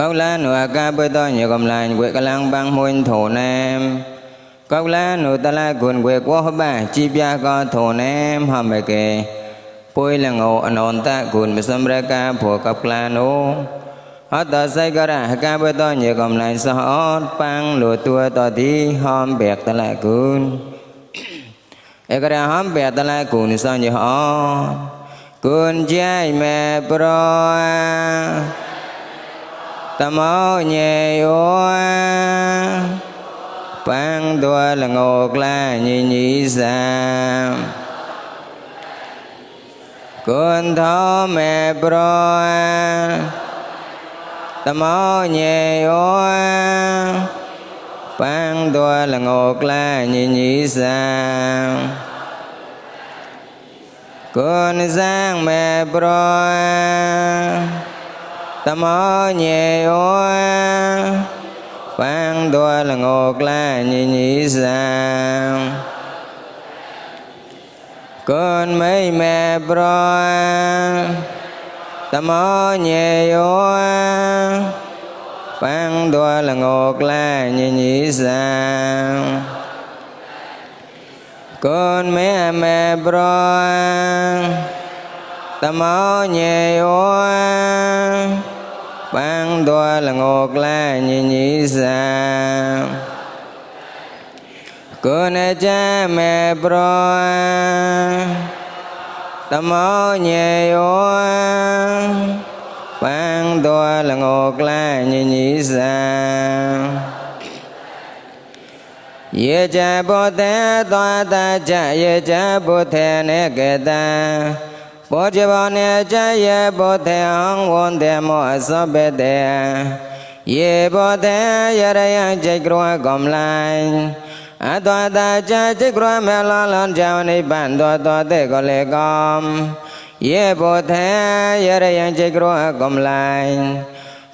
កោលានុអាកាបុតញកំឡាញ់វេកលាំងបាំងមួយធូនេមកោលានុតឡាគុណវេកោបាជីវៈកោធូនេមហមេកេពុយលងោអនន្តគុណមសម្រកាភវកប្លានុអតសៃករហកាបុតញកំឡាញ់សោអតបាំងលូតួតទីហំបែកតឡាគុណឯករហំបែកតឡាគុណសញ្ញអគុណជាយមេប្រអា tam mô nhị ô phan tua là ngột la nhị nhị sa cuốn thó mẹ bro Tâm mô nhị ô phan tua là ngột la nhị nhị sa cuốn giang mẹ bro តមោញេយោប៉ាំងតួលងោក្លាញីញីសាគុណធមេប្រតមោញេយោប៉ាំងតួលងោក្លាញីញីសាគុ ណសាងមេប្រតមោញេយោប៉ាំងតួលងោក្លាញីញីសាគុណមិមេប្រតមោញេយោប៉ាំងតួលងោក្លាញី ဘောဇဘောနေအကျယေဘောတေဟံဝန္တေမောအစဘေတေယေဘောတေယရယံจิตကရောကမ္လိုင်းအတောတာจิตจิตကရောမေလောလောဇဝနိဗ္ဗာန်တောတောတေကိုလေကံယေဘောတေယရယံจิตကရောကမ္လိုင်း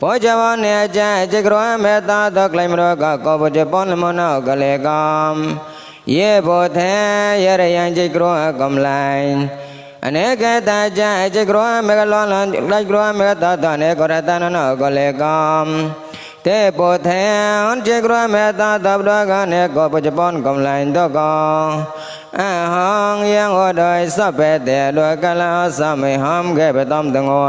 ဘောဇဝနေအကျจิตကရောမေတာတောကလိမရောကကောဘတေပောနမနောကလေကံယေဘောတေယရယံจิตကရောကမ္လိုင်း លេកំយេបុទ្ធេយរយចៃក្រកំឡាញ់ពោជវនេចចៃក្រមេតតក្លែមរកកោពុជប៉ុនលមណោកលេកំយេបុទ្ធេយរយចៃក្រកំឡាញ់អនេកតាចចៃក្រមេកលលនក្លែក្រមេតតនេករតនណោកលេកំទេពុទ្ធេអញ្ជក្រមេតតបដកនេកោពុជប៉ុនកកំឡាញ់តកោអហងយ៉ាងអដោយសពេតេលោកកលសមិហំកេបតំតងោ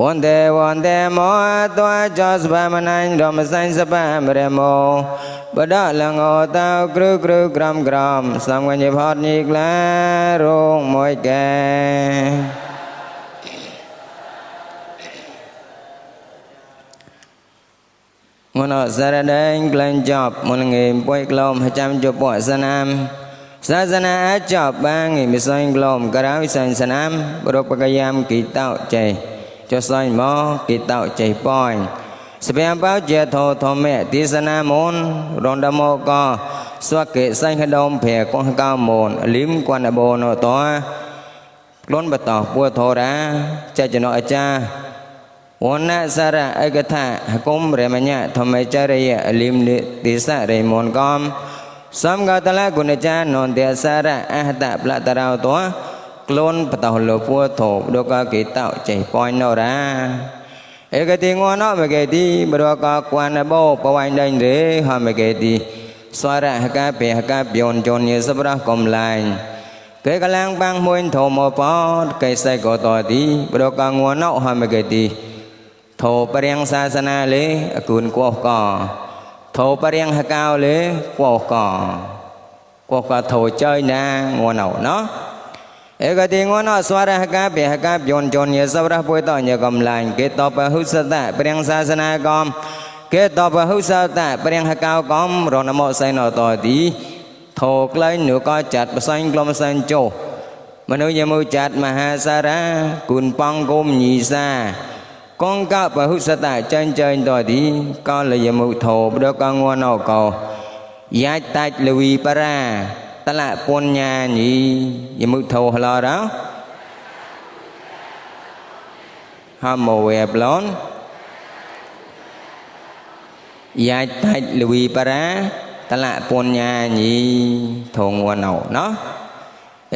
វន្ទេវន្ទេមោតវចសបមណាញ់រមសៃសបមរមោ បដលងោតៅគ្រឹគ្រឹក្រំក្រំសំកញ្ញផតញីក្លារងមួយកែមនោសារដេងក្លែងចប់មុនងេពុយក្លំចាំជពសនាមសាសនាអាចប់បាងិមិសៃក្លំក្រៅសញ្សនាមប្រពកយាមគីតោចេចសៃមកគីតោចេប៉យ ស្ពាំបោជាធោធមេទេសនាមនរនដមកកស្វកេសៃខដុំភេកងកោមនលឹមគនបោណតោក្លនបតោពួធរាចចំណអាចារ្យវណ្ណសារៈឯកថាហគុំរមញ្ញធម្មចារិយលិមនិទេសរិមនកំសំកតលគុណចាននទេសារៈអហតប្លតរោតោក្លូនបតោលពួធោដកកេតោចេប៉យណរា ឯកតិងណោមកេទីបរកគួនបោបវៃដេញរេហមកេទីស្វរហកពេហកប្យនជនយសប្រះកំឡាញ់កេកលាំងបាំងមួយធមបោកេសៃកតទីបរកងណោហមកេទីធោបរៀងសាសនាលេអគុណគោះកធោបរៀងហកៅលេគោះកគោះកធោចើយណា ងួនអោណោឯកទីងួនអស្វរហកបិហកបយនជនយសវរពុយតញកំឡាញ់គេតបហុសតបរៀងសាសនាកំគេតបហុសតបរៀងហកៅកំរនមសៃណតទីធោក្លែងនោះក៏ចាត់បសាញ់ក្លំសាញ់ចុះមនុស្សយមូចាត់មហាសារៈគុណបងគុំញីសា con cả bà hút sa ta chân chân đòi đi con là giờ mù thổ đó con ngoan nào cầu giá tạch là vì para ta lại pon nhà តលៈពុញ្ញាញីយមុថោហឡរោហមវេប្លនយ៉ាច់តាច់លវីបារាតលៈពុញ្ញាញីធងវណោណោ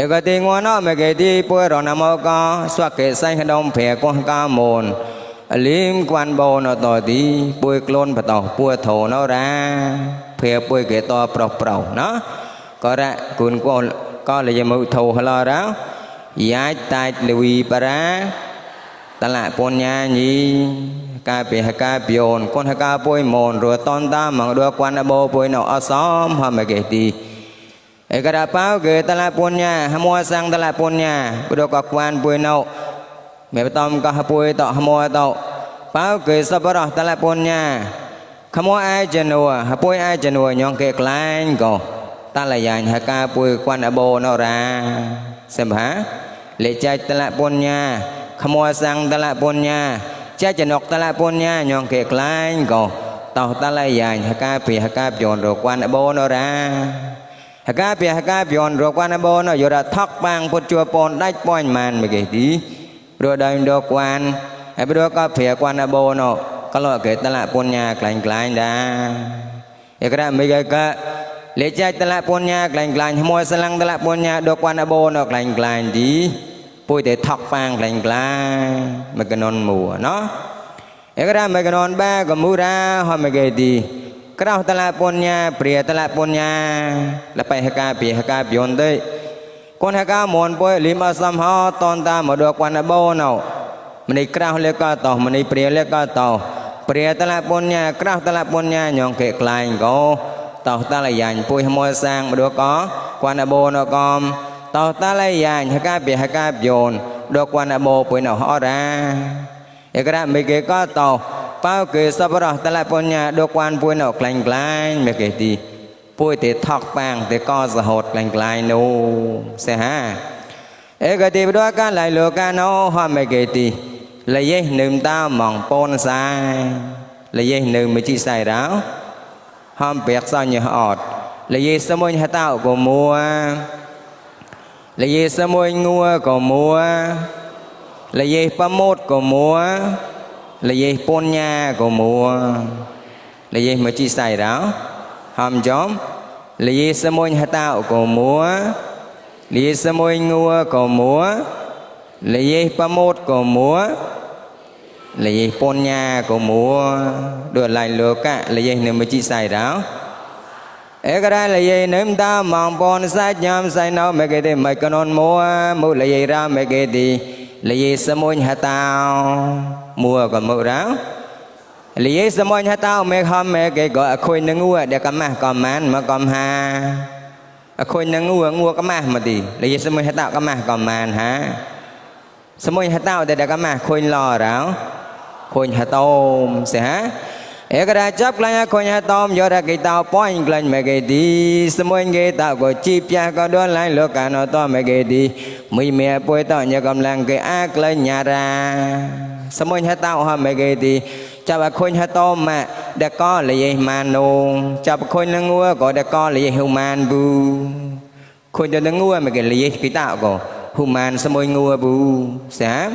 ឯកតិងវណោមកេតិពុរណមកោស្វកេសៃក្នុងព្រះកោះកាមូនលីមគួនបោណតទីពួយក្លូនបតោពួយធោណរាភែពួយកេតោប្រុសប្រុសណា ក៏រៈគុណកូនក៏លយមុធោហឡរោយ៉ាច់តាច់លវីបរាតលៈពញ្ញាញីកាពិហកាប្យោនគុនហកាពួយមនរតនតាមងរគួនបោពួយណោអសំហមកេទីឯករាប៉ៅគេតឡាពុញ្ញាហមួសាំងតឡាពុញ្ញាព្រោះក៏គួនពួយណោមេបតំក៏ពួយតហមួតប៉ៅគេសបរោះតឡាពុញ្ញាខមួអាយចនួហពួយអាយចនួញងគេក្លែងក៏ តឡាយ៉ាញហកាពួយគួនអបោណរាសម្បាលេចៃតឡាពុញ្ញា ខមួសាំងតឡាពុញ្ញាចាចនុកតឡាពុញ្ញាញងគេក្លែងក៏តោតឡាយ៉ាញហកាពីហកាប្យនរគួនអបោណរាហកាពីហកាពីអនរកវ៉ានបនយោរថកបាំងពុតជួពនដាច់ប៉ាញ់ម៉ានមកេទីព្រោះដើមដកវ៉ានហើយព្រោះក៏ព្រាគួនបនក៏លោកគេតលពុញ្ញាក្លែងក្លែងដែរឯក្រមិកក លេចតលពុញ្ញាក្លែងក្លែងឈ្មោះស្លាំងតលពុញ្ញាដកវ៉ានបនក្លែងក្លែងទីពុយតែថកបាំងក្លែងក្លែងមកកណុនមួណោះឯក្រមកកណុនបាក៏មូរាហមកេទីក្រោះតឡាពុញ្ញាព្រាតឡាពុញ្ញាលបៃហកាពីហកាពីយនទេកូនហកាមនពុយលីមអសំហតនតាមដកវណ្ណបោណោមនីក្រោះលេកតោមនីព្រាលេកតោព្រាតឡាពុញ្ញាក្រោះតឡាពុញ្ញាញងកេក្លែងកោតោតលយ៉ាញ់ពុយហមសាងមដក កវណ្ណបោណកំតោតលយ៉ាញ់ហកាពីហកាពីយនដកវណ្ណបោពុយណោអរាឯក្រមិកេកតោ bao kê sắp rõ ta lại bọn nhà đô quan bùi nào lành lành mẹ kê tí bùi tế thọc bàng tế co giả hột lành lành nô xe ha ê kê tí đua ca lại lừa ca nô hoa mẹ kê tí là dây nườm ta mỏng bôn sai là dây nườm mới chỉ sai ráo hôm bẹt sao như ọt là dây sơ môi hạ tạo của mua là dây sơ môi ngua của mua là dây pa mốt của mua លយេពញ្ញាក៏មួលយេមកជីសៃរោហំចំលយេសមួយហតោក៏មួលយេសមួយងួក៏មួលយេ ប្រមោតក៏មួលយេពញ្ញាក៏មួដូចឡៃលោកៈលយេនៅមកជីសៃរោអេករលយេនឹមតាមងបនសាច់ញ៉ាំសៃណោមកេទេមិនកណនមួមុលយេរាមកេទីលយេសមួយហតោ mua còn mượn ráo lý sơ môi hả tao mẹ không mẹ cái gọi khôi nâng ngua để cầm mà cầm man mà cầm ha khôi nâng ngua ngua cầm mà mà đi lý sơ môi hả tao cầm mà cầm man ha sơ môi hả tao để để cầm mà khôi lò ráo khuyên hạ tôm sẽ hả Eka da chap klanya konya tom yoda kita point klan megedi semuin kita go chip ya ko don lain lo kano to megedi mi me poi to nya cầm lang cái ác lan nhà ra. Semuin ha tao ha megedi chap a konya tom ma da ko le ye chấp chap konya ngua go da ko le ye human bu konya ngua megedi le kita go human semuin ngua bu sam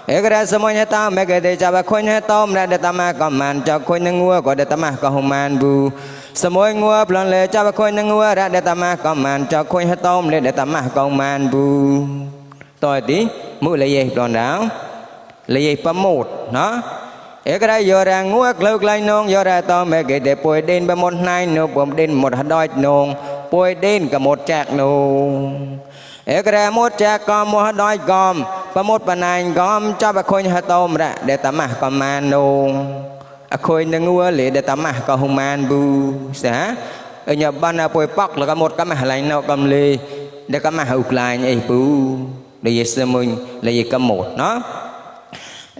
ពុយរោខុញនឹងងួខុញខុញបំបំណៅក៏លយេសមួយងួតាម៉ះក៏ពុយរាសិហាអេរ៉ាសមួយងួតែផ្លត់ក្លាតមកេទីចាប់អខុញហតមក៏សមួយងួតាម៉ះក៏ម៉ានមកកំហាឧម៉ានប៊ូណោះ Ekra semuanya tahu mereka dia coba kunyah tahu mereka tamah kaman cak kunyah ngua kau dia tamah kahuman bu semua ngua pelan le coba kunyah ngua rak dia tamah kaman cak kunyah tahu mereka dia tamah kahuman bu tôi tí mũi lấy gì pelan đảo lấy gì bấm một nó Ekra giờ ra ngua lưu lại nong giờ ra to mereka dia poi đến ba một hai nô bom đến một hạt đôi nong poi đến cả một chạc nong អេក្រែមុតចាកំមោះដោយកំ ប្រមុតបណាញ់កំចាប់អខុញហតោមរៈដេតម៉ះកំម៉ាននងអខុញនឹងងួលេដេតម៉ះក៏ហ៊ុម៉ានប៊ូសាអញបានអពុយប៉កលកមុតកំះឡៃណោកំលេដេកំះហៅក្លាញអីប៊ូលេយសមុញលេយកំមុតណោ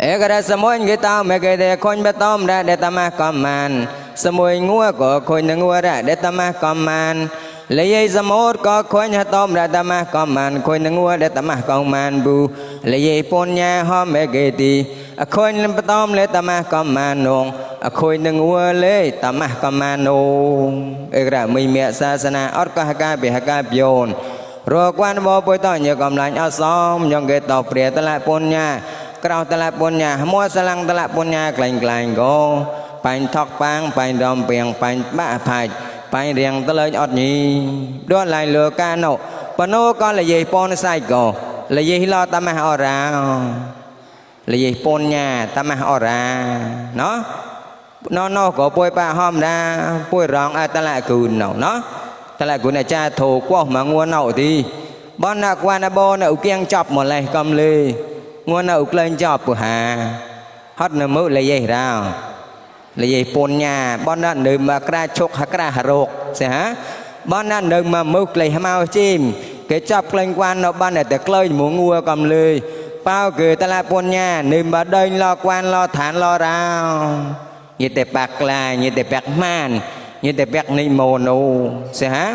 អេក្រែសមុញគេតោមកគេដេខុញបតោមរៈដេតម៉ះកំម៉ានសមុញងួក៏ខុញនឹងងួ រៈដេតម៉ះកំម៉ាន lấy ra một có khối nhà tôm ra ta mà có màn khối nâng ngua để ta mà có màn bu lấy pon nhà ho mẹ ghê ti អខូនលំបតំលេតម៉ះកំម៉ានងអខូននឹងវលេតម៉ះកំម៉ានងអេក្រមីមេសាសនាអត់កហកាបិហកាបយោនរកវ៉ាន់បពុយតញកំឡាញ់អសំញងកេតព្រាតលពុញ្ញាក្រៅតលពុញ្ញាមួសឡាំងតលពុញ្ញាក្លែងក្លែងកោបាញ់ថកប៉ាងបាញ់រំពៀងបាញ់បាក់ផាច់ បាញ់រៀងតលើអត់ញីដួលឡៃលើកាណូបណូក៏លយេពនសៃកោលយេឡតម៉ះអរ៉ា là gì pôn nhà ta mà ở ra nó nó nó có bôi ba hôm ra bôi rong à ta lại cùn nào nó ta lại cùn này cha thù quá mà nguồn nào thì bọn nạc qua nà bò nà kiêng chọc một lại cầm lì nguồn nào lên chọc của hà hót nà mũ là gì ra là gì pôn nhà bọn nà nơi mà kra chốc hà kra hà rột sẽ hả bọn nà nơi mà mũ lấy mau chim cái chọc lên quan nó ban này để chơi muốn ngua cầm lì ប៉ៅគឺតឡាពុញ្ញានឹមបដេញលកវានលឋានលរោយិតេបាក់ក្លាយិតេបាក់ម៉ានយិតេបាក់និមោនូសិហា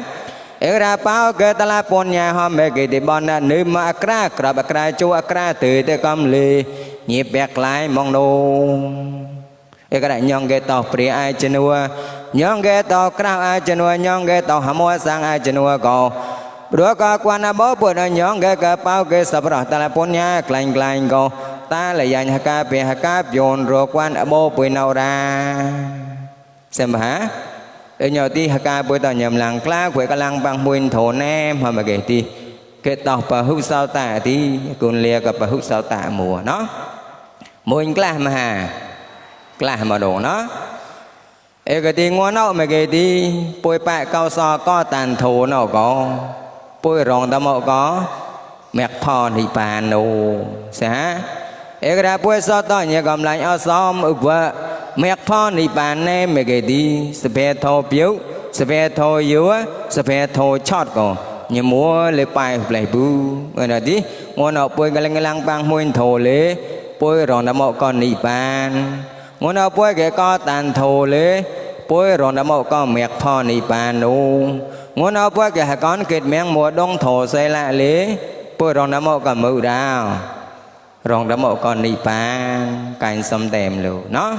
អេរាប៉ៅគឺតឡាពុញ្ញាហមេគេទីបននឹមអក្រាក្របអក្រាជួអក្រាទើទេកំលីញិបាក់ក្លាយមកនូ អេក្រញងគេតោព្រាអាយជនួញងគេតោក្រៅអាយជនួញងគេតោហមួសាំងអាយជនួកោ Đua có quan na bố bữa nó nhón cái cái bao cái sập rồi ta là bốn nhà lành lành go ta là dành hạ ca về hạ ca dồn rồi quan ở bố bữa nào ra xem hả để nhờ ti hạ ca bữa tao nhầm làng kla quậy cái làng bằng mùi thổ nem mà mà kể ti cái tàu bà hút sao tạ thì còn lia cái bà hút sao tạ mùa nó mùi kla mà hà kla mà đồ nó ê cái ti ngoan nó mà kể ti bôi bạ cao so có tàn thổ nó có ពុយរងតម កកមគ្គផលនិព្វាននោះសាអេក្រាពុយសតញកំឡាញ់អសមឧបមគ្គផលនិព្វានណែមេកេទីសភេធោပြုសភេធោយុសភេធោឆតកោញមួលេប៉ៃផ្លេប៊ូអរទីងួនអពុយកលងឡាំងបាំងមួយធោលេពុយរងតមកកនិ ព្វានងួនអពុយកេកតានធោលេពុយរងតមកកមគ្គផលនិព្វាននោះ muốn ở bữa cái con kết miếng mùa đông thổ xây lại lý bữa rong đã mộ cả mưu đào rong đã mộ còn nị pan cành sâm tèm lù nó